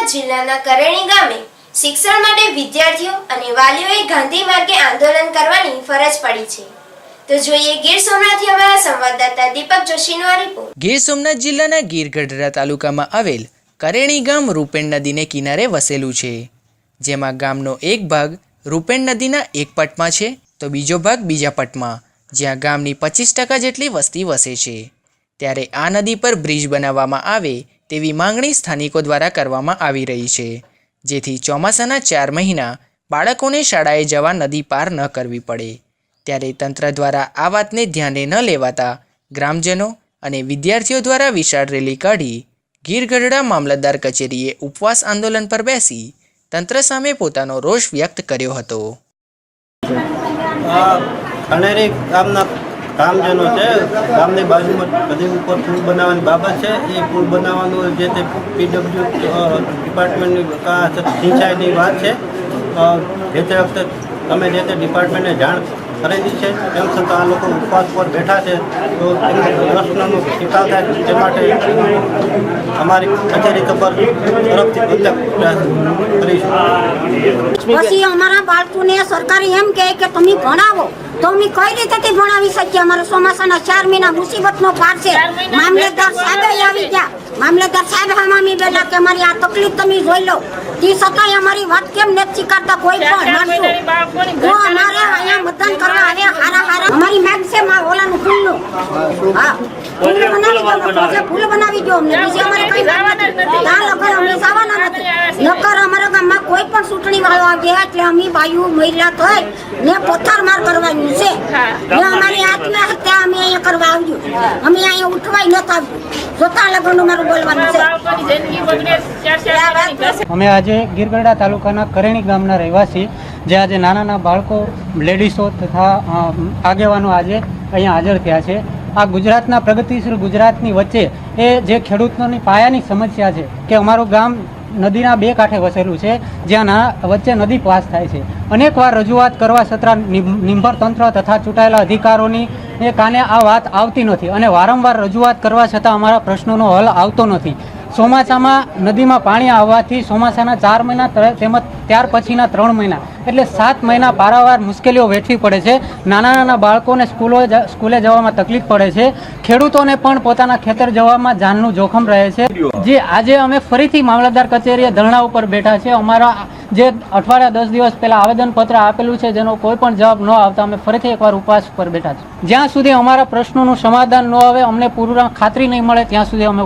સોમનાથ જિલ્લાના કરણી ગામે શિક્ષણ માટે વિદ્યાર્થીઓ અને વાલીઓએ ગાંધી માર્ગે આંદોલન કરવાની ફરજ પડી છે. તો જોઈએ ગીર સોમનાથથી અમારા સંવાદદાતા દીપક જોશીનો રિપોર્ટ ગીર સોમનાથ જિલ્લાના ગીર ગઢડા તાલુકામાં આવેલ કરેણી ગામ રૂપેણ નદીને કિનારે વસેલું છે. જેમાં ગામનો એક ભાગ રૂપેણ નદીના એક પટમાં છે, તો બીજો ભાગ બીજા પટમાં, જ્યાં ગામની પચીસ ટકા જેટલી વસ્તી વસે છે. ત્યારે આ નદી પર બ્રિજ બનાવવામાં આવે તેવી માંગણી સ્થાનિકો દ્વારા કરવામાં આવી રહી છે. જેથી ચોમાસાના ચાર મહિના બાળકોને શાળાએ જવા નદી પાર ન કરવી પડે. ત્યારે તંત્ર દ્વારા આ વાતને ધ્યાને ન લેવાતા ગ્રામજનો અને વિદ્યાર્થીઓ દ્વારા વિશાળ રેલી કાઢી ગીરગઢડા મામલતદાર કચેરીએ ઉપવાસ આંદોલન પર બેસી તંત્ર સામે પોતાનો રોષ વ્યક્ત કર્યો હતો. ખણેરી ગામના ગામજનો છે, ગામની બાજુમાં બધી ઉપર પુલ બનાવવાની બાબત છે. એ પુલ બનાવવાનું જે તે પીડબ્લ્યુ ડિપાર્ટમેન્ટની સિંચાઈની વાત છે. જે તે વખતે તમે જે તે ડિપાર્ટમેન્ટને જાણ કરેલી છે, તેમ છતાં આ લોકો ઉપવાસ પર બેઠા છે, તો પ્રશ્નનો નિકાલ થાય તે માટે અમારી કચેરી તરફ તરફથી કરીશું. પછી અમારા બાળકોને સરકારે એમ કહે કે તમે ભણાવો. તો અમે કઈ રીતેથી ભણાવી શકીએ? અમારે ચોમાસાના ચાર મહિના મુસીબતનો પાર છે. મામલેદાર સાહેબ આવી ગયા. મામલેદાર સાહેબ હમામી બેઠા કે અમારી આ તકલીફ તમે જોઈ લો. તે છતાંય અમારી વાત કેમ નથી સ્વીકારતા? કોઈ પણ માણસો. જો અમારે અહીંયા મતદાન કરવા આવે હારા હારા. અમારી માંગ છે મા ઓલાનું ફૂલનું. હા. ફૂલ બનાવી દો ફૂલ બનાવી દો અમને. બીજી અમારે કઈ વાત નથી. ત્યાં લગન અમે જવાના નથી. નકર અમારા ગામમાં કોઈ પણ ચૂંટણી એટલે અમે બાયુ મહિલા તો ને પથ્થર માર કરવાનું છે. ને અમારી આત્મહત્યા અમે અહીંયા કરવા આવ્યું અમે અહીંયા ઉઠવાય નતા આવ્યું જોતા લગન મારું બોલવાનું છે. અમે આજે ગીરગઢડા તાલુકાના કરેણી ગામના રહેવાસી જે આજે નાના નાના બાળકો લેડીસો તથા આગેવાનો આજે અહીંયા હાજર થયા છે. આ ગુજરાતના પ્રગતિશીલ ગુજરાતની વચ્ચે એ જે ખેડૂતોની પાયાની સમસ્યા છે કે અમારું ગામ નદીના બે કાંઠે વસેલું છે જ્યાં વચ્ચે નદી પાસ થાય છે. અનેકવાર રજૂઆત કરવા છતાં નિંભર તંત્ર તથા ચૂંટાયેલા અધિકારોની કાને આ વાત આવતી નથી અને વારંવાર રજૂઆત કરવા છતાં અમારા પ્રશ્નોનો હલ આવતો નથી. ચોમાસામાં નદીમાં પાણી આવવાથી ચોમાસાના ચાર મહિના તેમજ ત્યાર પછીના ત્રણ મહિના, એટલે સાત મહિના પારાવાર મુશ્કેલીઓ વેઠવી પડે છે. નાના નાના બાળકોને સ્કૂલો સ્કૂલે જવામાં તકલીફ પડે છે. ખેડૂતોને પણ પોતાના ખેતર જવામાં જાનનું જોખમ રહે છે. જે આજે અમે ફરીથી મામલતદાર કચેરીએ ધરણા ઉપર બેઠા છે અમારા જે અઠવાડિયા દસ દિવસ પહેલાં આવેદનપત્ર આપેલું છે, જેનો કોઈ પણ જવાબ ન આવતા અમે ફરીથી એકવાર ઉપવાસ પર બેઠા છે જ્યાં સુધી અમારા પ્રશ્નોનું સમાધાન ન આવે, અમને પૂરું ખાતરી નહીં મળે, ત્યાં સુધી અમે